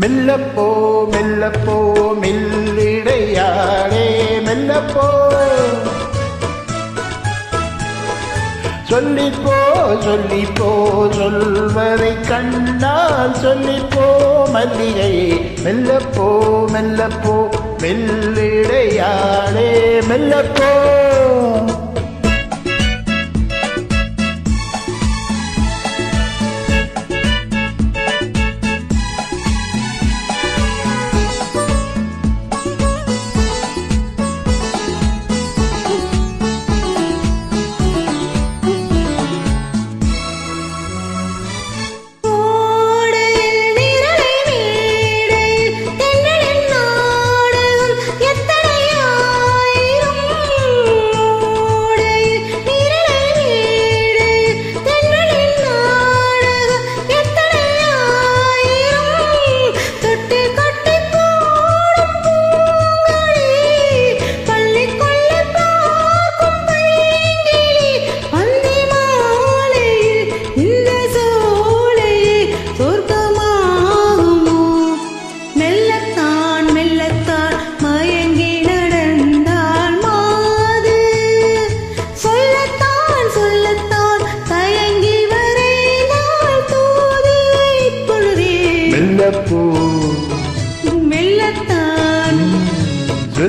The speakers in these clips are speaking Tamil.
மெல்லப்போ மெல்லப்போ மெல்லிடையாளே மெல்லப்போ. சொல்லிப்போ சொல்லிப்போ சொல்வதை கண்ணால் சொல்லிப்போ மல்லிகை. மெல்லப்போ மெல்லப்போ மெல்லிடையாளே மெல்லப்போ.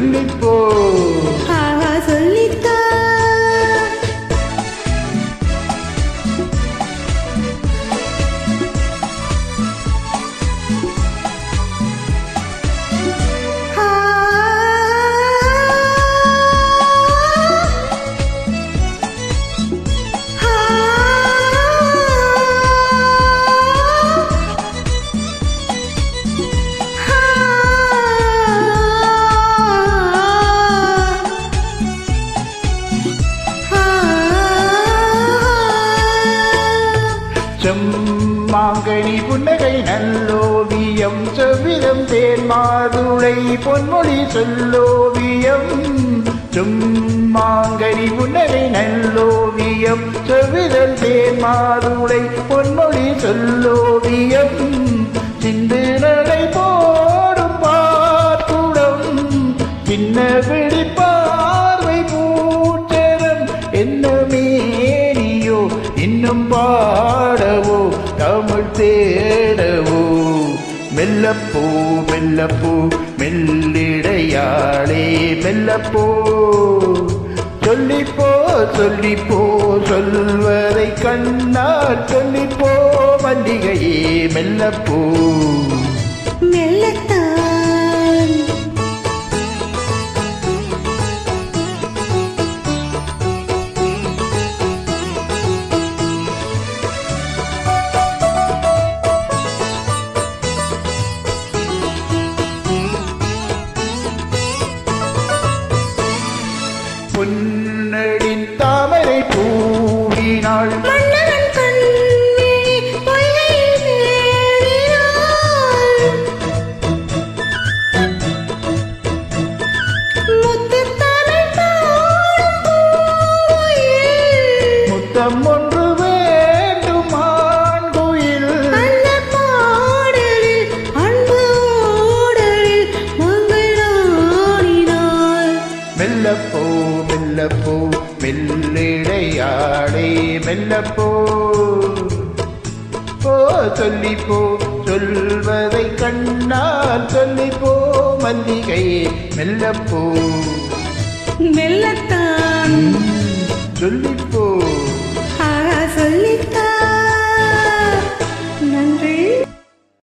சொல்லிப்போ ஆஹா சொல்லித்தான் செம்மாங்கனி புன்னகை நல்லோவியம் செவ்விதம் தேன் மாதுளை பொன்மொழி சொல்லோவியம். செம்மாங்கனி புன்னகை நல்லோவியம் செவ்விதம் தேன் மாதுளை பொன்மொழி சொல்லோவியம். சிந்து நடை போடும் பாட்டுடம் சின்ன பிடிப்பார்வை பூச்சரம் என்ன மேனியோ இன்னும் பாடவோ தமிழ் தேடவோ. மெல்லப்போ மெல்லப்போ மெல்லிடையாளே மெல்லப்போ. சொல்லிப்போ சொல்லிப்போ சொல்வதை கண்ணால் சொல்லிப்போ மல்லிகையே மெல்லப்போ. மெல்லத்த பொன்னடி தாமரை பூவினாள் மெல்லப்போ மெல்லப்போ மெல்லிடையாடே மெல்லப்போ. போ சொல்லிப்போ சொல்வதை கண்ணால் சொல்லிப்போ மல்லிகையே மெல்லப்போ. மெல்லத்தான். சொல்லிப்போ